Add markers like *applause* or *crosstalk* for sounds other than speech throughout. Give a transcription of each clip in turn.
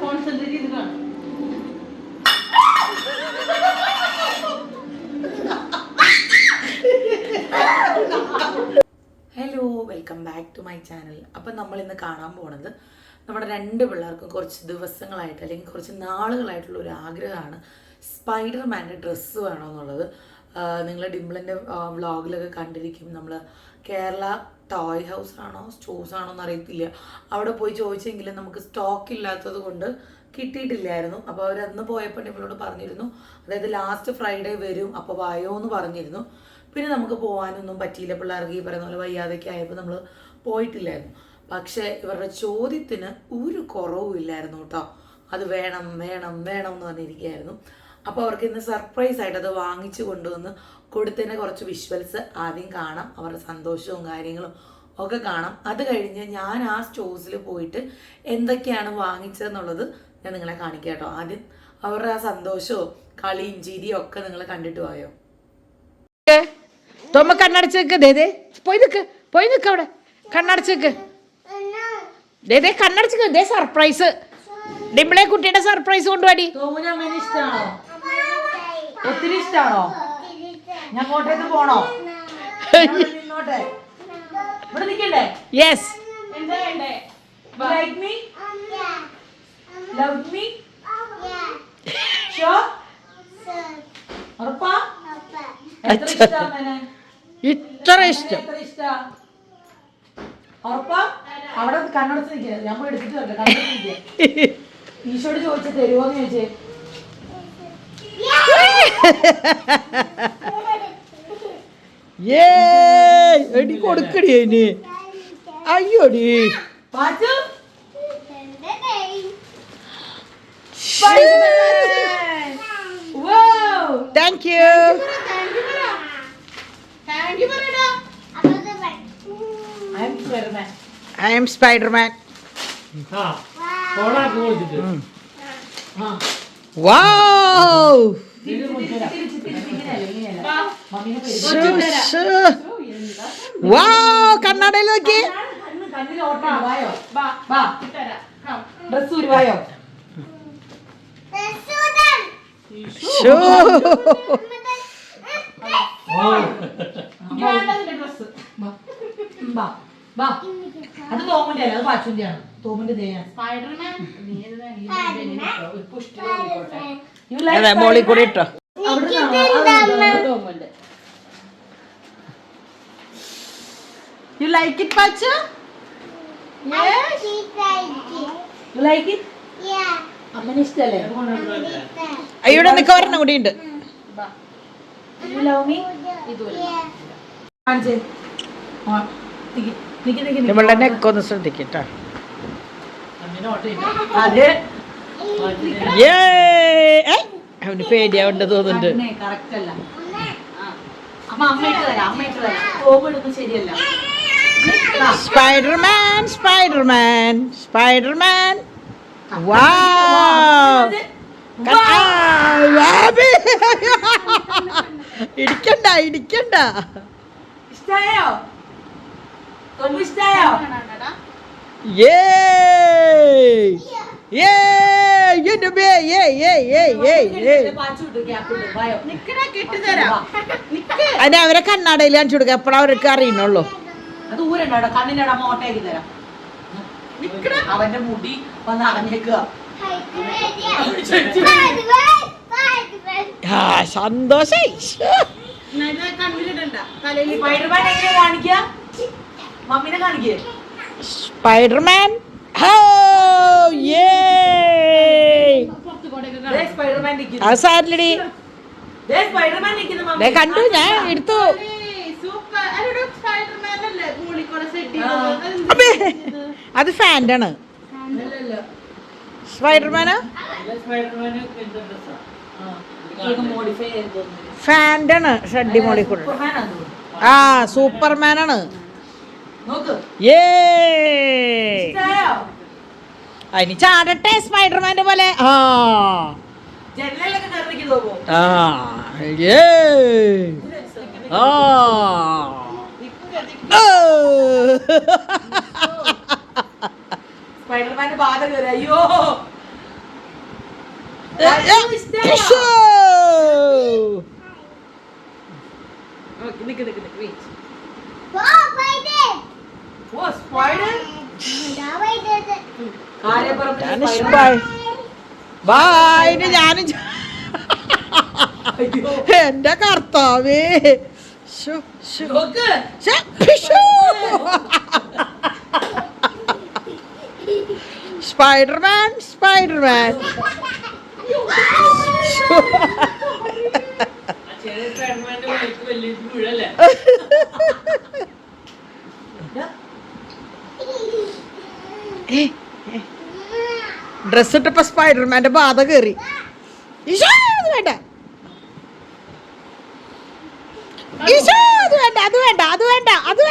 Concentrate ചെയ്ത് കാണും. Hello welcome back to my channel അപ്പം നമ്മൾ ഇന്ന് കാണാൻ പോണത് നമ്മുടെ രണ്ട് പിള്ളേർക്കും കുറച്ച് ദിവസങ്ങളായിട്ട് അല്ലെങ്കിൽ കുറച്ച് നാളുകളായിട്ടുള്ള ഒരു ആഗ്രഹമാണ് സ്പൈഡർമാന്റെ ഡ്രസ്സ് വേണമെന്നുള്ളത് നിങ്ങൾ ഡിംപിളിന്റെ വ്ളോഗിലൊക്കെ കണ്ടിരിക്കും. നമ്മൾ കേരള ടോയ് ഹൗസ് ആണോ സ്റ്റോഴ്സ് ആണോ എന്ന് അറിയത്തില്ല. അവിടെ പോയി ചോദിച്ചെങ്കിലും നമുക്ക് സ്റ്റോക്ക് ഇല്ലാത്തത് കൊണ്ട് കിട്ടിയിട്ടില്ലായിരുന്നു. അപ്പോൾ അവരന്ന് പോയപ്പോൾ ഡിംബിളോട് പറഞ്ഞിരുന്നു. അതായത് ലാസ്റ്റ് ഫ്രൈഡേ വരും അപ്പോൾ വായോ എന്ന് പറഞ്ഞിരുന്നു. പിന്നെ നമുക്ക് പോകാനൊന്നും പറ്റിയില്ല. പിള്ളേർക്ക് ഈ പറയുന്ന പോലെ വയ്യാതൊക്കെ ആയപ്പോൾ നമ്മൾ പോയിട്ടില്ലായിരുന്നു. പക്ഷേ ഇവരുടെ ചോദ്യത്തിന് ഒരു കുറവും ഇല്ലായിരുന്നു കേട്ടോ. അത് വേണം വേണം വേണം എന്ന് പറഞ്ഞിരിക്കുകയായിരുന്നു. അപ്പോൾ അവർക്ക് ഇന്ന് സർപ്രൈസ് ആയിട്ട് അത് വാങ്ങിച്ചു കൊണ്ടുവന്ന് കൊടുത്തതിന്റെ കുറച്ച് വിഷ്വൽസ് ആദ്യം കാണാം. അവരുടെ സന്തോഷവും കാര്യങ്ങളും ഒക്കെ കാണാം. അത് കഴിഞ്ഞ് ഞാൻ ആ സ്റ്റോഴ്സിൽ പോയിട്ട് എന്തൊക്കെയാണ് വാങ്ങിച്ചതെന്നുള്ളത് ഞാൻ നിങ്ങളെ കാണിക്കാം കേട്ടോ. ആദ്യം അവരുടെ ആ സന്തോഷവും കളിയും ചിരിയും ഒക്കെ നിങ്ങൾ കണ്ടിട്ട് പോയോ തോമ കണ്ണടച്ച് നിൽക്ക് ദേ ദേ പോയി നിക്ക് പോയി നിൽക്ക് അവിടെ. കണ്ണടച്ച് നിൽക്ക് ദേ ദേ കണ്ണടച്ച് നിൽക്ക് ദേ സർപ്രൈസ് ഡിംപിളെ കുട്ടിയുടെ സർപ്രൈസ് കൊണ്ടുപോടി ഒത്തിരി ഇഷ്ടമാണോ ഞാൻ അങ്ങോട്ടേക്ക് പോണോ? യെസ് എന്താ വേണ്ടേ? Like me love me show ഉറപ്പാ? എത്ര ഇഷ്ടമാണ് ഇത്ര ഇഷ്ടം. അവിടെ കണ്ണടച്ച് നിൽക്കുക ഞാൻ പോയി എടുത്തിട്ട് വരട്ടെ. കണ്ണടച്ച് നിൽക്കുക *laughs* ഈശോട് ചോദിച്ചു തരുമോന്ന് ചോദിച്ചേ. ഏ എടി കൊടുക്കടി അതിന്. അയ്യോടി. Thank you I'm Spiderman കണ്ണടയിൽ നോക്കി ഡ്രസ് ഉരുവായോ ഷോ ഡ്രസ് അത് തോമിന്റെ അല്ല അത് പാച്ചുന്റെ തോമന്റെ തോമിന്റെ ദേയാണ് അതെ മോളിൽ കൂടി ഇട്ടോ. You like it Pachu? You like it അമ്മന് ഇഷ്ടല്ലേ? ഇവിടെ നിൽക്ക ഒരെണ്ണം കൂടി ഉണ്ട്. യു ലവ് മീ കാണിച്ചേ. ആ, നിക്ക്, ഒന്ന് ശ്രദ്ധിക്കട്ടോ. അതെ. അവന് പേടിയാവേണ്ട തോന്നുന്നുണ്ട്. Spiderman Spiderman Spiderman. വാ. ഇടിക്കണ്ട ഇടിക്കണ്ട. ഇഷ്ടായോ? ഏ ഏ ഏ ഏ ഏ അതിന് അവരെ കണ്ണാടയിൽ കാണിച്ചു കൊടുക്കുക എപ്പോഴാ അവർക്ക് അറിയണുള്ളൂ അത് ഊരണ്ടോ കണ്ണിന്റെ ഇടം മോട്ടേക്ക് തരാം. അവന്റെ മുടി വന്ന് അടഞ്ഞേക്കുക. കാണിക്കുക? മമ്മീനെ കാണിക്കേ. സ്പൈഡർമാൻ? സാരില്ലടി. കണ്ടു ഞാൻ എടുത്തു. അബേ, അത് ഫാന്റെ ആണ് സ്പൈഡർമാനാ? ഫാന്റെ ആണ് ഷഡ്ഡി മോളിൽ കൂടെ ആ സൂപ്പർമാനാണ്. ആണ് ഏ? അതിന് ചാടട്ടെ സ്പൈഡർമാന്റെ പോലെ. ആ. ആ. ഏ ആ. ഓ. സ്പൈഡർമാന്റെ ബാധ കയറി. അയ്യോ. നിക്ക് നിക്ക് നിക്ക്. ഓ സ്പൈഡർ കാര്യപ്പുറത്ത് ഞാൻ എന്റെ കർത്താവേ. സ്പൈഡർമാൻ സ്പൈഡർമാൻ *laughs* ശോ. ആ ചെറിയ സ്പൈഡർമാന്റെ വഴിക്ക് വലിയ വീഴല്ലേ ഡ്രസ് ഇട്ടപ്പോ സ്പൈഡർമാന്റെ ബാധ കയറി അത് വേണ്ട. അത് വേണ്ട അത് വേണ്ട അത് വേണ്ട അത്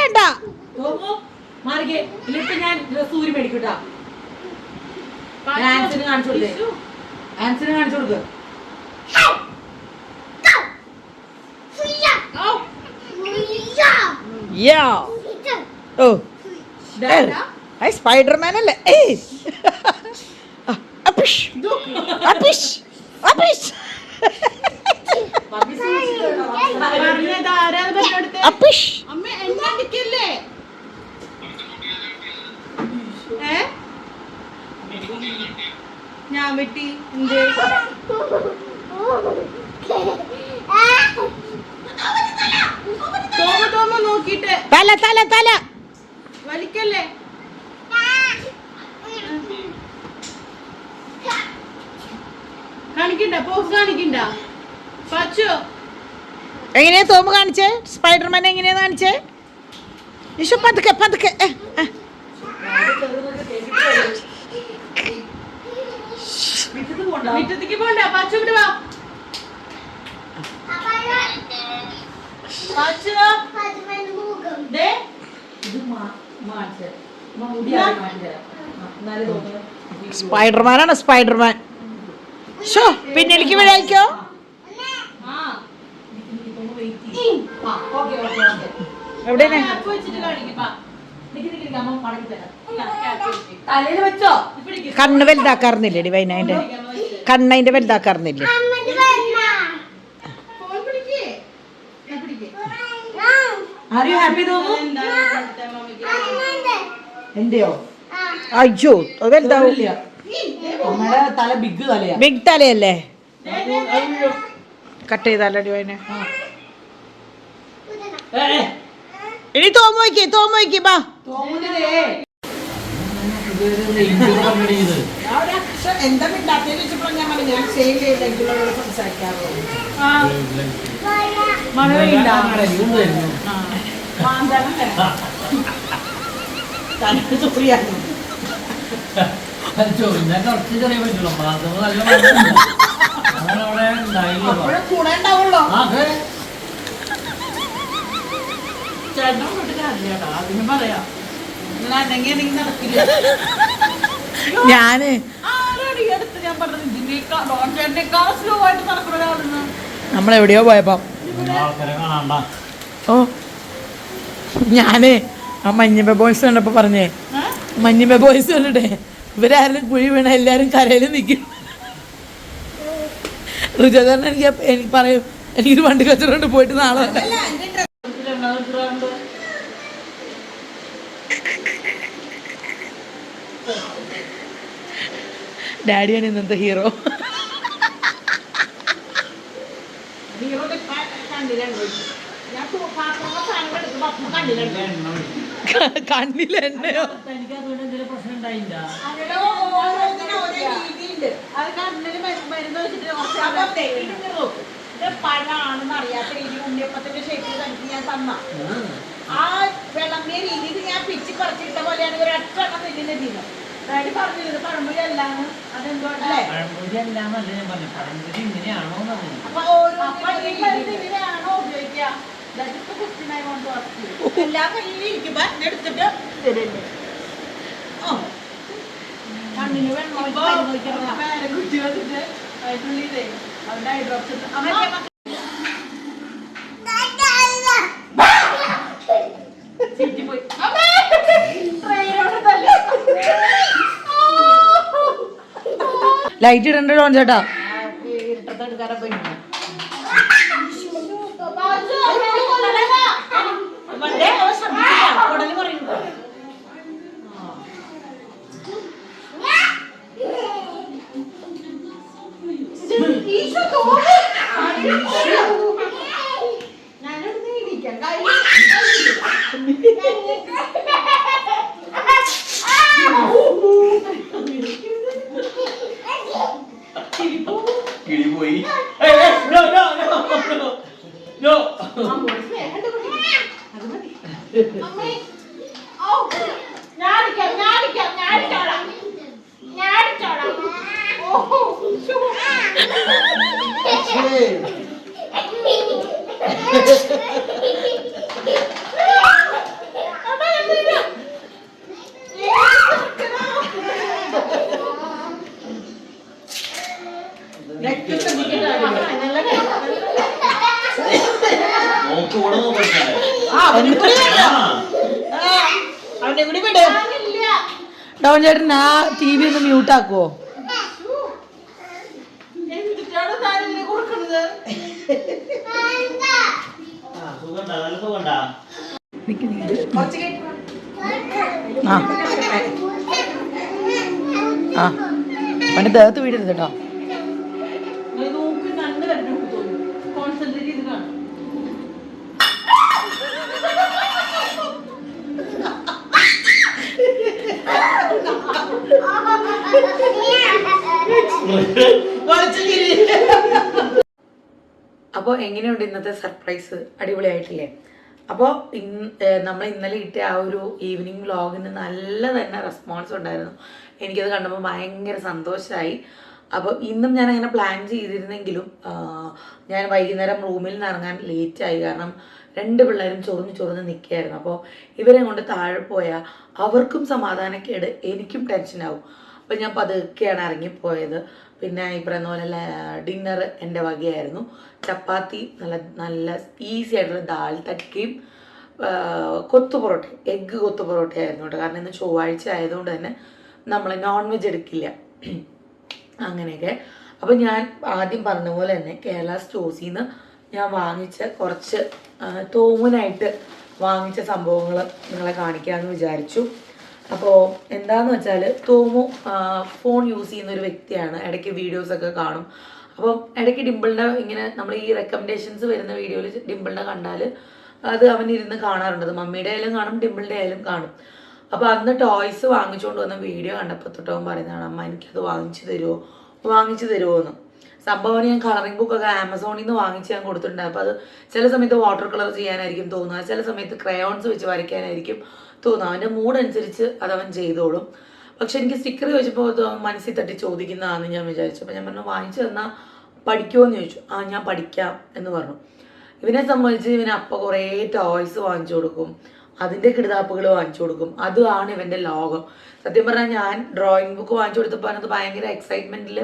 ഞാൻ ഡ്രസ് ഊരി മേടിക്കൂട്ടാ. ആൻസിന് കാണിച്ചു കൊടുക്കേ ആൻസിന് കാണിച്ചു കൊടുക്ക് യാ ഓ. സ്പൈഡർമാൻ അല്ലേ? ഏയ്. അപ്പിഷ് അപ്പിഷ് അപ്പിഷ്. അപ്പിഷ് ഞാൻ വെട്ടി. നോക്കിട്ട് തല തല തല. വലിക്കല്ലേ കാണിക്കണ്ട പോസ് കാണിക്കണ്ട പച്ചോ എങ്ങനെയാ തോമ്പ് കാണിച്ചേ? സ്പൈഡർമാൻ എങ്ങനെയാ കാണിച്ചേ? ഈശോ പതുക്കെ പതുക്കെ. പോണ്ട. മുറ്റത്തേക്ക് പോണ്ട പച്ച ഇവിടെ വാ. സ്പൈഡർമാനാണ് സ്പൈഡർമാൻ. ഷോ പിന്നെ എനിക്ക്. എവിടെയാണ് വെച്ചോ. പിടിക്ക്. കണ്ണ് വലുതാക്കാറുന്നില്ലേ? വൈനതിന്റെ കണ്ണതിന്റെ വലുതാക്കാറുന്നില്ലേ എന്റെയോ? അയ്യോ അത് വലുതാവും. ഇല്ല. അമ്മയുടെ തല ബിഗ് തലയാ. ബിഗ് തലയല്ലേ? കട്ട് ചെയ്താലടി അതിനെ ഇനി തോമോയ്ക്ക് തോമോയ്ക്ക് ബാ. എന്താ മഴയില്ല ഞങ്ങളുടെ ഇതും ഞാൻ നമ്മളെവിടെയോ പോയപ്പോ. ഓ ഞാൻ ആ മഞ്ഞപ്പ ബോയ്സ് കണ്ടപ്പോ പറഞ്ഞേ. മഞ്ഞപ്പ ബോയ്സ് കണ്ടിട്ടേ. ഇവരാരും കുഴി വീണ എല്ലാവരും കരയിൽ നിൽക്കും ഋജധരൻ എനിക്ക് എനിക്ക് പറയും എനിക്കൊരു വണ്ടി കച്ചറുണ്ട് പോയിട്ട് നാളെ വരാം." ഡാഡിയാണ് ഇന്നത്തെ ഹീറോ. ഹീറോ കണ്ടില്ല ഞാൻ പാത്രങ്ങളെ *laughs* കണ്ണിൽ എണ്ണയോ പഴമാണെന്ന് അറിയാത്ത രീതി ഉണ്ണിയപ്പത്തിന്റെ ഷേപ്പിൽ തനിക്ക് ഞാൻ തന്ന. ആ. വിളമ്പിയ രീതിയിൽ ഞാൻ പിച്ചി പറിച്ചിട്ട പോലെയാണ് ഒരു ഒറ്റ എണ്ണം തീരുന്നത് ഡാഡി പറഞ്ഞിരുന്നു ഞാൻ പറഞ്ഞു. പഴംപൊരി ഇങ്ങനെയാണോ അപ്പൊ ഓരോ ഇങ്ങനെയാണോ ഉപയോഗിക്കുക എല്ലാം ഇരിക്കുമ്പോ എടുത്തിട്ട് തരല്ലേ? കണ്ണിന് വെള്ളം വന്നിട്ട് അതിനുള്ളിലേ അവന്റെ ഐ ഡ്രോപ്സ്. ലൈറ്റ് ഇടണ്ടോ ചേട്ടാ. വി ഒന്ന് മ്യൂട്ട് ആക്കുവോ എന്തിട്ടാണ് താനിതിനെ കൊടുക്കുന്നത് ആ. സുഖണ്ടാ നല്ല സുഖണ്ടാ ആ. ആ അവന്റെ ദേഹത്ത് വീടരുത് കേട്ടോ. അപ്പോൾ എങ്ങനെയുണ്ട് ഇന്നത്തെ സർപ്രൈസ്? അടിപൊളിയായിട്ടില്ലേ? അപ്പോൾ നമ്മൾ ഇന്നലെ ഇട്ട ആ ഒരു ഈവനിങ് വ്ളോഗിന് നല്ല തന്നെ റെസ്പോൺസ് ഉണ്ടായിരുന്നു. എനിക്കത് കണ്ടപ്പോൾ ഭയങ്കര സന്തോഷമായി അപ്പോൾ ഇന്നും ഞാൻ അങ്ങനെ പ്ലാൻ ചെയ്തിരുന്നെങ്കിലും ഞാൻ വൈകുന്നേരം റൂമിൽ നിന്ന് ഇറങ്ങാൻ ലേറ്റായി കാരണം രണ്ട് പിള്ളേരും ചൊറിഞ്ഞ് ചൊറിഞ്ഞ് നിൽക്കുകയായിരുന്നു അപ്പോൾ ഇവരെ കൊണ്ട് താഴെ പോയാൽ അവർക്കും സമാധാനക്കേട് എനിക്കും ടെൻഷനാവും അപ്പോൾ ഞാൻ പതുക്കെയാണ് ഇറങ്ങിപ്പോയത് പിന്നെ ഈ പറയുന്ന പോലെ ഡിന്നർ എന്റെ വകയായിരുന്നു. ചപ്പാത്തി നല്ല നല്ല ഈസി ആയിട്ടുള്ള ദാൽ തട്ടിയും കൊത്തു പൊറോട്ട എഗ്ഗ് കൊത്തു പൊറോട്ടയായിരുന്നു കേട്ടോ. കാരണം ഇന്ന് ചൊവ്വാഴ്ച ആയതുകൊണ്ട് തന്നെ നമ്മൾ നോൺ വെജ് എടുക്കില്ല. അങ്ങനെയൊക്കെ. അപ്പോൾ ഞാൻ ആദ്യം പറഞ്ഞ പോലെ തന്നെ കേരള സ്റ്റോസിൽ നിന്ന് ഞാൻ വാങ്ങിച്ച കുറച്ച് തോമനായിട്ട് വാങ്ങിച്ച സംഭവങ്ങൾ നിങ്ങളെ കാണിക്കാമെന്ന് വിചാരിച്ചു. അപ്പോൾ എന്താന്ന് വെച്ചാൽ തോമു ഫോൺ യൂസ് ചെയ്യുന്ന ഒരു വ്യക്തിയാണ്. ഇടയ്ക്ക് വീഡിയോസൊക്കെ കാണും. അപ്പം ഇടയ്ക്ക് ഡിമ്പിളിന്റെ ഇങ്ങനെ നമ്മൾ ഈ റെക്കമെൻഡേഷൻസ് വരുന്ന വീഡിയോയിൽ ഡിമ്പിളിനെ കണ്ടാൽ അത് അവൻ ഇരുന്ന് കാണാറുണ്ട് മമ്മിയുടെ ആയാലും കാണും ഡിമ്പിളിന്റെ ആയാലും കാണും. അപ്പോൾ അന്ന് ടോയ്സ് വാങ്ങിച്ചുകൊണ്ട് വന്ന വീഡിയോ കണ്ടപ്പോൾ തൊട്ടവൻ പറയുന്നതാണ് അമ്മ എനിക്കത് വാങ്ങിച്ചു തരുമോ വാങ്ങിച്ചു തരുമോ എന്ന് സംഭവം ഞാൻ കളറിംഗ് ബുക്കൊക്കെ ആമസോണിൽ നിന്ന് വാങ്ങിച്ച് ഞാൻ കൊടുത്തിട്ടുണ്ട്. അപ്പോൾ അത് ചില സമയത്ത് വാട്ടർ കളർ ചെയ്യാനായിരിക്കും തോന്നുക. ചില സമയത്ത് ക്രയോൺസ് വെച്ച് വരയ്ക്കാനായിരിക്കും തോന്നുക അവന്റെ മൂഡ് അനുസരിച്ച് അതവൻ ചെയ്തോളും. പക്ഷെ എനിക്ക് സ്റ്റിക്കർ ചോദിച്ചപ്പോൾ മനസ്സിൽ തട്ടി ചോദിക്കുന്നതാണെന്ന് ഞാൻ വിചാരിച്ചു. അപ്പോൾ ഞാൻ പറഞ്ഞു വാങ്ങിച്ചു തന്നാൽ പഠിക്കുമോ എന്ന് ചോദിച്ചു. ആ ഞാൻ പഠിക്കാം എന്ന് പറഞ്ഞു. ഇവനെ സംബന്ധിച്ച് ഇവന് അപ്പ കുറേ ടോയ്സ് വാങ്ങിച്ചു കൊടുക്കും. അതിന്റെ കിടുതാപ്പുകൾ വാങ്ങിച്ചു കൊടുക്കും. അതാണ് ഇവന്റെ ലോകം. സത്യം പറഞ്ഞാൽ ഞാൻ ഡ്രോയിങ് ബുക്ക് വാങ്ങിച്ചു കൊടുത്തപ്പോൾ അതിനകത്ത് ഭയങ്കര എക്സൈറ്റ്മെന്റിൽ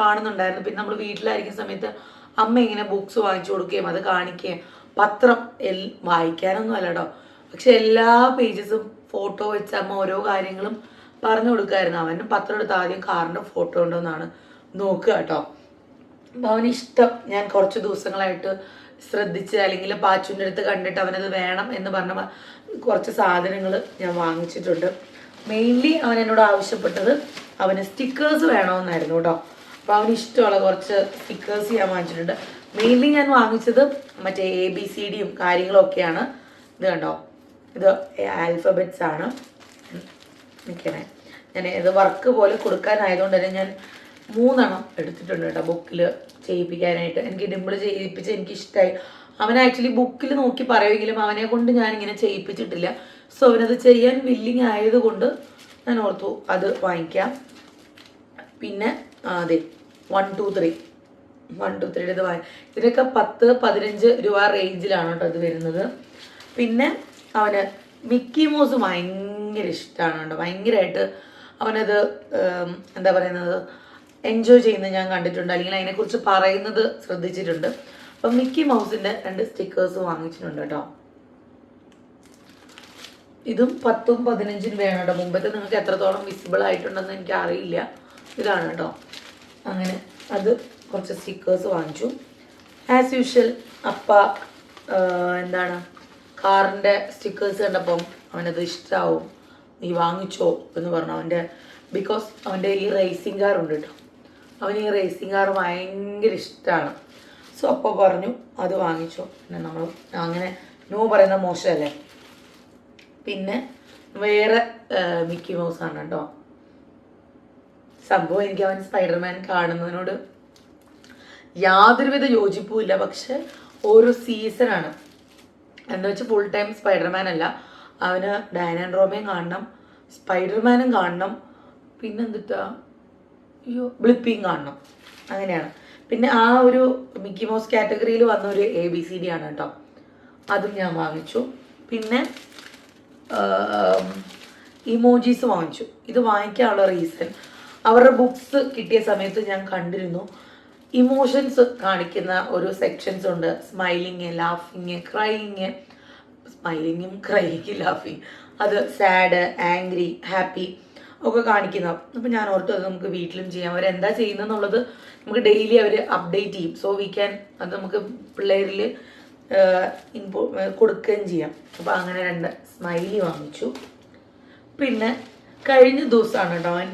കാണുന്നുണ്ടായിരുന്നു. പിന്നെ നമ്മൾ വീട്ടിലായിരിക്കുന്ന സമയത്ത് അമ്മ ഇങ്ങനെ ബുക്സ് വാങ്ങിച്ചു കൊടുക്കുകയും അത് കാണിക്കുകയും പത്രം എൽ വായിക്കാനൊന്നും അല്ല കേട്ടോ പക്ഷെ എല്ലാ പേജസും ഫോട്ടോ വെച്ച് അമ്മ ഓരോ കാര്യങ്ങളും പറഞ്ഞു കൊടുക്കായിരുന്നു. അവന് പത്രം എടുത്ത് ആദ്യം കാറിന്റെ ഫോട്ടോ ഉണ്ടോന്നാണ് നോക്കുക കേട്ടോ. അപ്പോൾ അവന് ഇഷ്ടം ഞാൻ കുറച്ച് ദിവസങ്ങളായിട്ട് ശ്രദ്ധിച്ച് അല്ലെങ്കിൽ പാച്ചുവിന്റെ അടുത്ത് കണ്ടിട്ട് അവനത് വേണം എന്ന് പറഞ്ഞ കുറച്ച് സാധനങ്ങൾ ഞാൻ വാങ്ങിച്ചിട്ടുണ്ട്. മെയിൻലി അവൻ എന്നോട് ആവശ്യപ്പെട്ടത് അവന് സ്റ്റിക്കേഴ്സ് വേണമെന്നായിരുന്നു കേട്ടോ. അപ്പോൾ അവന് ഇഷ്ടമുള്ള കുറച്ച് സ്റ്റിക്കേഴ്സ് ഞാൻ വാങ്ങിച്ചിട്ടുണ്ട്. മെയിൻലി ഞാൻ വാങ്ങിച്ചത് മറ്റേ എ ബി സി ഡിയും കാര്യങ്ങളൊക്കെയാണ്. ഇത് കണ്ടോ? ഇത് ആൽഫബറ്റ്സ് ആണ്. നിൽക്കണേ ഞാൻ ഇത് വർക്ക് പോലെ കൊടുക്കാനായതുകൊണ്ട് തന്നെ ഞാൻ മൂന്നെണ്ണം എടുത്തിട്ടുണ്ട് കേട്ടോ ബുക്കിൽ ചെയ്യിപ്പിക്കാനായിട്ട്. എനിക്ക് ഡിമ്പിൾ ചെയ്യിപ്പിച്ച് എനിക്ക് ഇഷ്ടമായി അവൻ ആക്ച്വലി ബുക്കിൽ നോക്കി പറയുമെങ്കിലും അവനെ കൊണ്ട് ഞാൻ ഇങ്ങനെ ചെയ്യിപ്പിച്ചിട്ടില്ല. സോ അവനത് ചെയ്യാൻ വില്ലിങ് ആയതുകൊണ്ട് ഞാൻ ഓർത്തു അത് വാങ്ങിക്കാം. പിന്നെ അതെ one two three one two ത്രീയുടെ ഇത് വാങ്ങി ഇതിനൊക്കെ പത്ത് പതിനഞ്ച് രൂപ റേഞ്ചിലാണ് കേട്ടോ ഇത് വരുന്നത്. പിന്നെ അവന് മിക്കി മോസ് ഭയങ്കര ഇഷ്ടമാണ് കേട്ടോ ഭയങ്കരമായിട്ട് അവനത് എന്താ പറയുന്നത് എൻജോയ് ചെയ്യുന്നത് ഞാൻ കണ്ടിട്ടുണ്ട്. അല്ലെങ്കിൽ അതിനെക്കുറിച്ച് പറയുന്നത് ശ്രദ്ധിച്ചിട്ടുണ്ട്. അപ്പം മിക്കി മൗസിന്റെ രണ്ട് സ്റ്റിക്കേഴ്സ് വാങ്ങിച്ചിട്ടുണ്ട് കേട്ടോ. ഇതും പത്തും പതിനഞ്ചും വേണം കേട്ടോ. മുമ്പത്തെ നിങ്ങൾക്ക് എത്രത്തോളം വിസിബിൾ ആയിട്ടുണ്ടെന്ന് എനിക്ക് അറിയില്ല ഇതാണ് കേട്ടോ. അങ്ങനെ അത് കുറച്ച് സ്റ്റിക്കേഴ്സ് വാങ്ങിച്ചു. ആസ് യൂഷ്വൽ അപ്പ എന്താണ്? കാറിന്റെ സ്റ്റിക്കേഴ്സ് കണ്ടപ്പം അവനത് ഇഷ്ടമാവും നീ വാങ്ങിച്ചോ എന്ന് പറഞ്ഞു. അവന്റെ ബിക്കോസ് അവന്റെ ഈ റേസിംഗ് കാർ ഉണ്ട് കേട്ടോ അവന് ഈ റേസിംഗ് കാർ ഭയങ്കര ഇഷ്ടമാണ് സോ അപ്പോൾ പറഞ്ഞു അത് വാങ്ങിച്ചോ. പിന്നെ നമ്മൾ അങ്ങനെ നോ പറയുന്ന മോശമല്ലേ? പിന്നെ വേറെ മിക്കി മൗസ് ആണ് കേട്ടോ സംഭവം എനിക്ക് അവൻ സ്പൈഡർമാൻ കാണുന്നതിനോട് യാതൊരുവിധ യോജിപ്പുമില്ല പക്ഷെ ഓരോ സീസണാണ് എന്താ വെച്ചാൽ ഫുൾ ടൈം സ്പൈഡർമാൻ അല്ല. അവന് ഡയനാൻ റോമയും കാണണം. സ്പൈഡർമാനും കാണണം. പിന്നെ എന്തിട്ടാ? അയ്യോ ബ്ലിപ്പിയും കാണണം. അങ്ങനെയാണ്. പിന്നെ ആ ഒരു മിക്കി മോസ് കാറ്റഗറിയിൽ വന്ന ഒരു എ ബി സി ഡി ആണ് കേട്ടോ. അതും ഞാൻ വാങ്ങിച്ചു. പിന്നെ ഇമോജീസ് വാങ്ങിച്ചു. ഇത് വാങ്ങിക്കാനുള്ള റീസൺ അവരുടെ ബുക്സ് കിട്ടിയ സമയത്ത് ഞാൻ കണ്ടിരുന്നു. ഇമോഷൻസ് കാണിക്കുന്ന ഒരു സെക്ഷൻസ് ഉണ്ട്. സ്മൈലിങ് ലാഫിങ് ക്രൈയിങ് സ്മൈലിങ്ങും ക്രൈയിങ് ലാഫിങ് അത് സാഡ് ആംഗ്രി ഹാപ്പി ഒക്കെ കാണിക്കുന്ന. അപ്പം ഞാൻ ഓർത്തു അത് നമുക്ക് വീട്ടിലും ചെയ്യാം. അവരെന്താ ചെയ്യുന്നതെന്നുള്ളത് നമുക്ക് ഡെയിലി അവർ അപ്ഡേറ്റ് ചെയ്യും. സോ വി ക്യാൻ അത് നമുക്ക് പിള്ളേരിൽ ഇൻപോ കൊടുക്കുകയും ചെയ്യാം. അപ്പോൾ അങ്ങനെ രണ്ട് സ്മൈലി വാങ്ങിച്ചു. പിന്നെ കഴിഞ്ഞ ദിവസമാണ് കേട്ടോ അവൻ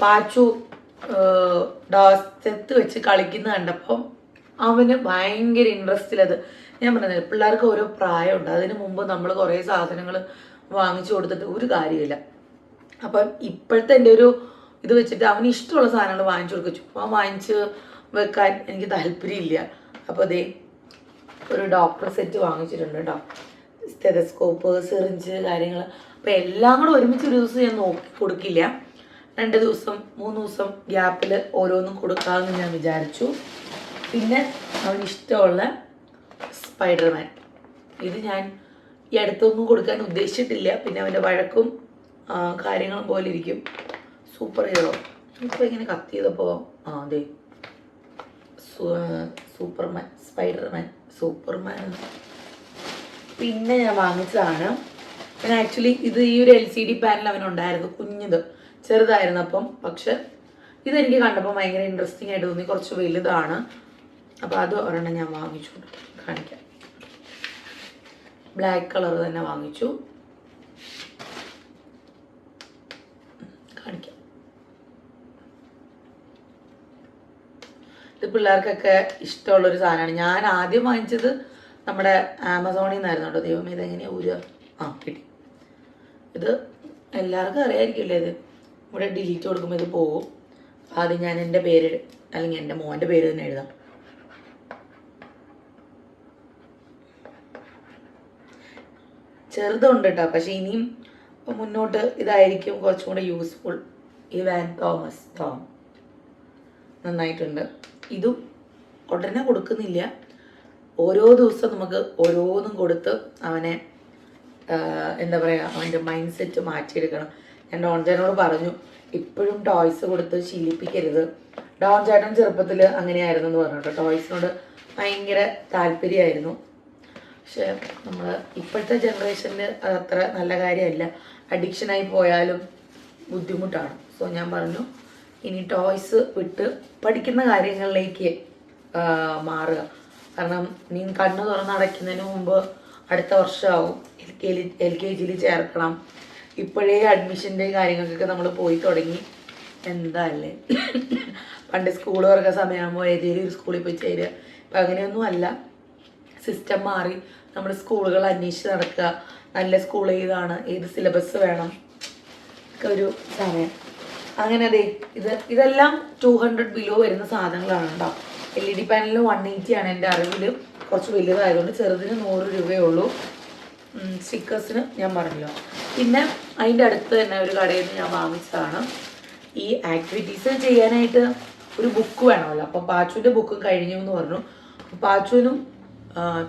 പാച്ചു ഡോസ്റ്റത്ത് വെച്ച് കളിക്കുന്ന കണ്ടപ്പം അവന് ഭയങ്കര ഇൻട്രസ്റ്റിൽ അത് ഞാൻ പറഞ്ഞത് പിള്ളേർക്ക് ഓരോ പ്രായമുണ്ട്. അതിന് മുമ്പ് നമ്മൾ കുറേ സാധനങ്ങൾ വാങ്ങിച്ചു കൊടുത്തിട്ട് ഒരു കാര്യമില്ല അപ്പം ഇപ്പോഴത്തെ എന്റെ ഒരു ഇത് വെച്ചിട്ട് അവന് ഇഷ്ടമുള്ള സാധനങ്ങൾ വാങ്ങിച്ചു കൊടുക്കും. ചുമ്മാ വാങ്ങിച്ച് വെക്കാൻ എനിക്ക് താല്പര്യമില്ല. അപ്പോൾ അതേ ഒരു ഡോക്ടർ സെറ്റ് വാങ്ങിച്ചിട്ടുണ്ട് കേട്ടോ സ്റ്റെതസ്കോപ്പ് സിറിഞ്ച് കാര്യങ്ങൾ അപ്പോൾ എല്ലാം കൂടെ ഒരുമിച്ച് ഒരു ദിവസം ഞാൻ നോക്കി കൊടുക്കില്ല. രണ്ട് ദിവസം മൂന്ന് ദിവസം ഗ്യാപ്പിൽ ഓരോന്നും കൊടുക്കാമെന്ന് ഞാൻ വിചാരിച്ചു. പിന്നെ അവന് ഇഷ്ടമുള്ള സ്പൈഡർമാൻ. ഇത് ഞാൻ ഈ അടുത്തൊന്നും കൊടുക്കാൻ ഉദ്ദേശിച്ചിട്ടില്ല. പിന്നെ അവന്റെ വഴക്കും കാര്യങ്ങളും പോലെ ഇരിക്കും. സൂപ്പർ ഹീറോ ഇപ്പോൾ ഇങ്ങനെ കത്ത് ചെയ്തപ്പോൾ ആ അതെ സൂപ്പർമാൻ സ്പൈഡർമാൻ സൂപ്പർമാൻ പിന്നെ ഞാൻ വാങ്ങിച്ചതാണ്. ഞാൻ ആക്ച്വലി ഇത് ഈ ഒരു എൽ സി ഡി പാനൽ അവനുണ്ടായിരുന്നു കുഞ്ഞത്. ചെറുതായിരുന്നു അപ്പം പക്ഷെ ഇതെനിക്ക് കണ്ടപ്പോൾ ഭയങ്കര ഇൻട്രസ്റ്റിംഗ് ആയിട്ട് തോന്നി. കുറച്ച് വലുതാണ്. അപ്പോൾ അത് ഒരെണ്ണം ഞാൻ വാങ്ങിച്ചു. കാണിക്കാം. ബ്ലാക്ക് കളർ തന്നെ വാങ്ങിച്ചു. കാണിക്കാം. ഇത് പിള്ളേർക്കൊക്കെ ഇഷ്ടമുള്ളൊരു സാധനമാണ്. ഞാൻ ആദ്യം വാങ്ങിച്ചത് നമ്മുടെ ആമസോണിൽ നിന്നായിരുന്നു കേട്ടോ. ദൈവം ഇതെങ്ങനെയാണ് ഊരുക? ആ കിട്ടി. ഇത് എല്ലാവർക്കും അറിയായിരിക്കില്ലേ ഇത്? ഇവിടെ ഡിലീറ്റ് കൊടുക്കുമ്പോൾ ഇത് പോകും. ആദ്യം ഞാൻ എന്റെ പേര് അല്ലെങ്കിൽ എന്റെ മോന്റെ പേര് തന്നെ എഴുതാം. ചെറുതുണ്ട് കേട്ടോ പക്ഷെ ഇനിയും മുന്നോട്ട് ഇതായിരിക്കും കുറച്ചും കൂടെ യൂസ്ഫുൾ ഇവാൻ തോമസ് തോം നന്നായിട്ടുണ്ട്. ഇതും ഉടനെ കൊടുക്കുന്നില്ല. ഓരോ ദിവസം നമുക്ക് ഓരോന്നും കൊടുത്ത് അവനെ എന്താ പറയുക അവന്റെ മൈൻഡ് സെറ്റ് മാറ്റിയെടുക്കണം. ഞാൻ ഡോൺ ചേട്ടനോട് പറഞ്ഞു ഇപ്പോഴും ടോയ്സ് കൊടുത്ത് ശീലിപ്പിക്കരുത്. ഡോൺ ചേട്ടൻ ചെറുപ്പത്തിൽ അങ്ങനെയായിരുന്നു എന്ന് പറഞ്ഞു കേട്ടോ. ടോയ്സിനോട് ഭയങ്കര താല്പര്യമായിരുന്നു. പക്ഷേ നമ്മൾ ഇപ്പോഴത്തെ ജനറേഷനിൽ അതത്ര നല്ല കാര്യമല്ല. അഡിക്ഷനായി പോയാലും ബുദ്ധിമുട്ടാണ്. സോ ഞാൻ പറഞ്ഞു ഇനി ടോയ്സ് വിട്ട് പഠിക്കുന്ന കാര്യങ്ങളിലേക്ക് മാറുക. കാരണം നീ കണ്ണ് തുറന്നടയ്ക്കുന്നതിന് മുമ്പ് അടുത്ത വർഷമാവും. എൽ കെ എൽ കെ ജിയിൽ ചേർക്കണം. ഇപ്പോഴേ അഡ്മിഷന്റെ കാര്യങ്ങൾക്കൊക്കെ നമ്മൾ പോയി തുടങ്ങി. എന്താ അല്ലേ? പണ്ട് സ്കൂൾ തുറക്കുന്ന സമയമാകുമ്പോൾ ഏതെങ്കിലും ഒരു സ്കൂളിൽ പോയി ചേരുക ഇപ്പം അങ്ങനെയൊന്നും അല്ല. സിസ്റ്റം മാറി. നമ്മൾ സ്കൂളുകൾ അന്വേഷിച്ച് നടക്കുക. നല്ല സ്കൂൾ ഏതാണ്? ഏത് സിലബസ് വേണം? ഒക്കെ ഒരു സമയം അങ്ങനെ അതെ ഇത് ഇതെല്ലാം ടു ഹൺഡ്രഡ് ബിലോ വരുന്ന സാധനങ്ങളാണ് കേട്ടോ എൽ ഇ ഡി പാനലിൽ വൺ എയ്റ്റി ആണ് എന്റെ അറിവിൽ കുറച്ച് വലുതായതുകൊണ്ട് ചെറുതിന് നൂറ് രൂപയേ ഉള്ളൂ. സ്റ്റിക്കേഴ്സിന് ഞാൻ പറഞ്ഞല്ലോ. പിന്നെ അതിന്റെ അടുത്ത് തന്നെ ഒരു കടയിൽ നിന്ന് ഞാൻ വാങ്ങിച്ചതാണ്. ഈ ആക്ടിവിറ്റീസ് ചെയ്യാനായിട്ട് ഒരു ബുക്ക് വേണമല്ലോ. അപ്പോൾ പാച്ചുവിന്റെ ബുക്കും കഴിഞ്ഞു എന്ന് പറഞ്ഞു. പാച്ചുവിനും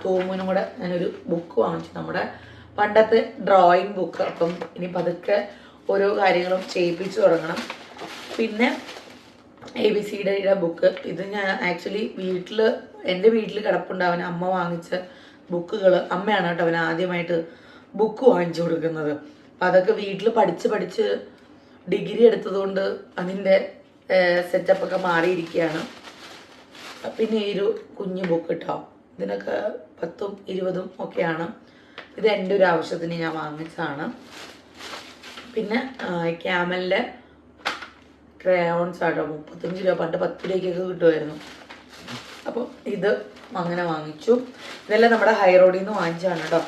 തോമുവിനും കൂടെ ഞാനൊരു ബുക്ക് വാങ്ങിച്ചു. നമ്മുടെ പണ്ടത്തെ ഡ്രോയിങ് ബുക്ക് അപ്പം ഇനി പതുക്കെ ഓരോ കാര്യങ്ങളും ചെയ്യിപ്പിച്ചു തുടങ്ങണം. പിന്നെ എ ബി സി ഡിയുടെ ബുക്ക് ഇത് ഞാൻ ആക്ച്വലി വീട്ടിൽ എന്റെ വീട്ടിൽ കിടപ്പുണ്ടാവുന്ന അമ്മ വാങ്ങിച്ച ബുക്കുകൾ അമ്മയാണ് കേട്ടോ അവൻ ആദ്യമായിട്ട് ബുക്ക് വാങ്ങിച്ചു കൊടുക്കുന്നത്. അപ്പം അതൊക്കെ വീട്ടിൽ പഠിച്ച് പഠിച്ച് ഡിഗ്രി എടുത്തതുകൊണ്ട് അതിന്റെ സെറ്റപ്പൊക്കെ മാറിയിരിക്കുകയാണ്. പിന്നെ ഈ ഒരു കുഞ്ഞു ബുക്ക് കേട്ടോ. ഇതിനൊക്കെ പത്തും ഇരുപതും ഒക്കെയാണ്. ഇത് എന്റെ ഒരു ആവശ്യത്തിന് ഞാൻ വാങ്ങിച്ചതാണ്. പിന്നെ ക്യാമലിന്റെ ക്രയോൺസ് ആട്ടോ. മുപ്പത്തഞ്ച് രൂപ. പണ്ട് പത്ത് രൂപയ്ക്കൊക്കെ കിട്ടുമായിരുന്നു. അപ്പോൾ ഇത് അങ്ങനെ വാങ്ങിച്ചു. ഇതെല്ലാം നമ്മുടെ ഹൈറോഡിൽ നിന്ന് വാങ്ങിച്ചതാണ് കേട്ടോ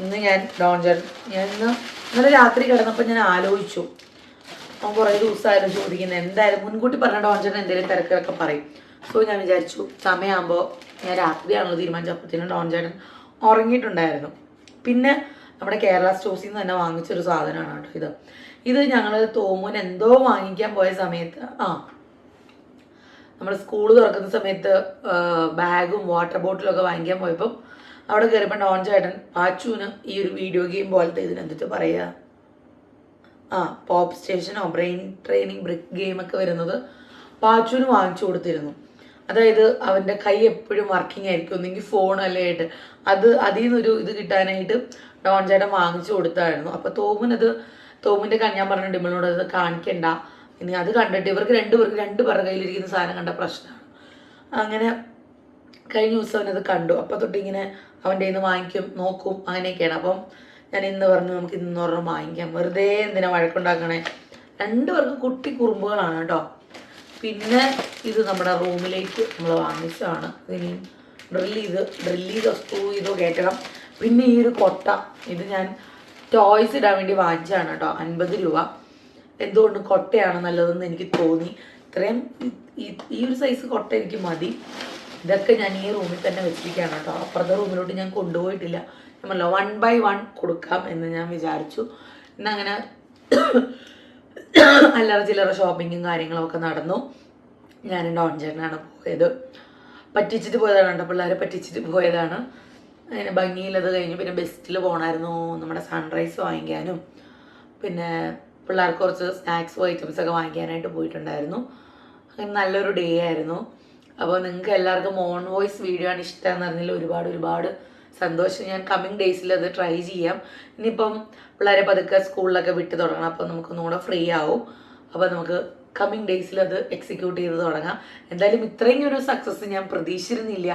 ഇന്ന് ഞാൻ ഡോൺ ഞാൻ ഇന്ന് ഇന്നലെ രാത്രി കിടന്നപ്പോൾ ഞാൻ ആലോചിച്ചു. അവൻ കുറേ ദിവസമായാലും ചോദിക്കുന്നത് എന്തായാലും മുൻകൂട്ടി പറഞ്ഞ ഡോൺ എന്തെങ്കിലും തിരക്കൊക്കെ പറയും. സോ ഞാൻ വിചാരിച്ചു സമയമാകുമ്പോൾ ഞാൻ രാത്രിയാണല്ലോ തീരുമാനിച്ചപ്പോഴത്തേനും ഡോൺ ഉറങ്ങിയിട്ടുണ്ടായിരുന്നു. പിന്നെ നമ്മുടെ കേരള സ്റ്റോഴ്സിൽ നിന്ന് തന്നെ വാങ്ങിച്ചൊരു സാധനമാണ് കേട്ടോ ഇത്. ഇത് ഞങ്ങൾ തോമൂന് എന്തോ വാങ്ങിക്കാൻ പോയ സമയത്ത് ആ നമ്മൾ സ്കൂൾ തുറക്കുന്ന സമയത്ത് ബാഗും വാട്ടർ ബോട്ടിലും ഒക്കെ വാങ്ങിക്കാൻ പോയപ്പോൾ അവിടെ കയറിയപ്പോൾ ഡോൺ ചേട്ടൻ പാച്ചുവിന് ഈ ഒരു വീഡിയോ ഗെയിം പോലത്തെ ഇതിനെന്തിട്ട് പറയുക ആ പോപ്പ് സ്റ്റേഷനോ ബ്രെയിൻ ട്രെയിനിങ് ബ്രിക്ക് ഗെയിമൊക്കെ വരുന്നത് പാച്ചുവിന് വാങ്ങിച്ചു കൊടുത്തിരുന്നു. അതായത് അവന്റെ കൈ എപ്പോഴും വർക്കിംഗ് ആയിരിക്കും. ഒന്നെങ്കിൽ ഫോൺ അല്ലായിട്ട് അത് അതിൽ നിന്നൊരു ഇത് കിട്ടാനായിട്ട് ഡോൺ ചേട്ടൻ വാങ്ങിച്ചു കൊടുത്തായിരുന്നു. അപ്പോൾ തോമിനത് തോമിന്റെ ഞാൻ പറഞ്ഞു ഡിമ്മനോട് അത് കാണിക്കണ്ട. ഇനി അത് കണ്ടിട്ട് ഇവർക്ക് രണ്ടുപേർക്ക് രണ്ട് പേരുടെ കയ്യിലിരിക്കുന്ന സാധനം കണ്ട പ്രശ്നമാണ്. അങ്ങനെ കഴിഞ്ഞ ദിവസം അവനത് കണ്ടു. അപ്പം തൊട്ട് ഇങ്ങനെ അവന്റെ ഇന്ന് വാങ്ങിക്കും നോക്കും അങ്ങനെയൊക്കെയാണ്. അപ്പം ഞാൻ ഇന്ന് പറഞ്ഞു നമുക്ക് ഇന്ന് ഒരെണ്ണം വാങ്ങിക്കാം. വെറുതെ എന്തിനാ വഴക്കുണ്ടാക്കണേ? രണ്ടുപേർക്കും കുട്ടി കുറുമ്പുകളാണ് കേട്ടോ. പിന്നെ ഇത് നമ്മുടെ റൂമിലേക്ക് നമ്മൾ വാങ്ങിച്ചതാണ്. ഇനി ഡ്രില്ല് ചെയ്ത് ഡ്രില്ല് ചെയ്തോ സ്ക്രൂ ചെയ്തോ കയറ്റണം. പിന്നെ ഈ ഒരു കൊട്ട ഇത് ഞാൻ ടോയ്സ് ഇടാൻ വേണ്ടി വാങ്ങിച്ചതാണ് കേട്ടോ. അൻപത് രൂപ. എന്തുകൊണ്ട് കൊട്ടയാണ് നല്ലതെന്ന് എനിക്ക് തോന്നി. ഇത്രയും ഈ- ഒരു സൈസ് കൊട്ട എനിക്ക് മതി. ഇതൊക്കെ ഞാൻ ഈ റൂമിൽ തന്നെ വെച്ചിരിക്കുകയാണ് കേട്ടോ. അപ്പുറത്തെ റൂമിലോട്ട് ഞാൻ കൊണ്ടുപോയിട്ടില്ല. പറഞ്ഞല്ലോ വൺ ബൈ വൺ കൊടുക്കാം എന്ന് ഞാൻ വിചാരിച്ചു. ഇന്നങ്ങനെ *coughs* അല്ലറ ചില്ലറ ഷോപ്പിങ്ങും കാര്യങ്ങളും ഒക്കെ നടന്നു. ഞാൻ ഡോൺ ചേട്ടനാണ് പോയത്. പറ്റിച്ചിട്ട് പോയതാണ് കേട്ടോ. പിള്ളേരെ പറ്റിച്ചിട്ട് പോയതാണ്. അതിന് ഭംഗിയിലത് കഴിഞ്ഞു പിന്നെ ബെസ്റ്റിൽ പോകണമായിരുന്നു നമ്മുടെ സൺറൈസ് വാങ്ങിക്കാനും. പിന്നെ പിള്ളേർക്ക് കുറച്ച് സ്നാക്സ് ഐറ്റംസ് ഒക്കെ വാങ്ങിക്കാനായിട്ട് പോയിട്ടുണ്ടായിരുന്നു. അങ്ങനെ നല്ലൊരു ഡേ ആയിരുന്നു. അപ്പോൾ നിങ്ങൾക്ക് എല്ലാവർക്കും ഓൺ വോയിസ് വീഡിയോ ആണ് ഇഷ്ടമെന്ന് പറഞ്ഞാൽ ഒരുപാട് ഒരുപാട് സന്തോഷം. ഞാൻ കമ്മിങ് ഡേയ്സിൽ അത് ട്രൈ ചെയ്യാം. ഇനിയിപ്പം പിള്ളേരെ പതുക്കെ സ്കൂളിലൊക്കെ വിട്ട് തുടങ്ങണം. അപ്പോൾ നമുക്കൊന്നുകൂടെ ഫ്രീ ആവും. അപ്പോൾ നമുക്ക് കമ്മിങ് ഡേയ്സിൽ അത് എക്സിക്യൂട്ട് ചെയ്ത് തുടങ്ങാം. എന്തായാലും ഇത്രയും ഒരു സക്സസ് ഞാൻ പ്രതീക്ഷിച്ചിരുന്നില്ല.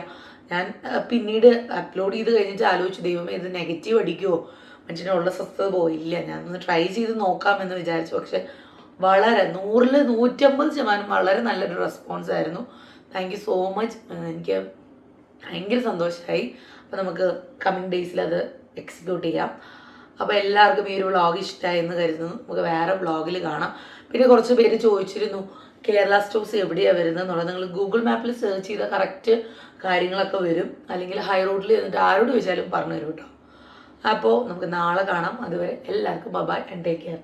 ഞാൻ പിന്നീട് അപ്ലോഡ് ചെയ്ത് കഴിഞ്ഞിട്ട് ആലോചിച്ചു ദൈവമേ ഇത് നെഗറ്റീവ് അടിക്കുമോ മനുഷ്യനുള്ള സ്വസ്ഥത പോയില്ല. ഞാനൊന്ന് ട്രൈ ചെയ്ത് നോക്കാമെന്ന് വിചാരിച്ചു. പക്ഷെ വളരെ നൂറിൽ നൂറ്റമ്പത് ശതമാനം വളരെ നല്ലൊരു റെസ്പോൺസ് ആയിരുന്നു. താങ്ക് യു സോ മച്ച് എനിക്ക് ഭയങ്കര സന്തോഷമായി അപ്പോൾ നമുക്ക് കമ്മിങ് ഡേയ്സിൽ അത് എക്സിക്യൂട്ട് ചെയ്യാം. അപ്പോൾ എല്ലാവർക്കും ഈ ഒരു വ്ളോഗ് ഇഷ്ടമായി എന്ന് കരുതുന്നു. നമുക്ക് വേറെ വ്ളോഗിൽ കാണാം. പിന്നെ കുറച്ച് പേര് ചോദിച്ചിരുന്നു കേരള സ്റ്റോസ് എവിടെയാണ് വരുന്നത്? എന്നുള്ളത് നിങ്ങൾ ഗൂഗിൾ മാപ്പിൽ സെർച്ച് ചെയ്താൽ കറക്റ്റ് കാര്യങ്ങളൊക്കെ വരും. അല്ലെങ്കിൽ ഹൈ റോഡിൽ എന്നിട്ട് ആരോട് ചോദിച്ചാലും പറഞ്ഞു തരും കേട്ടോ. അപ്പോൾ നമുക്ക് നാളെ കാണാം. അതുവരെ എല്ലാവർക്കും ബബായ് ആൻഡ് ടേക്ക് കെയർ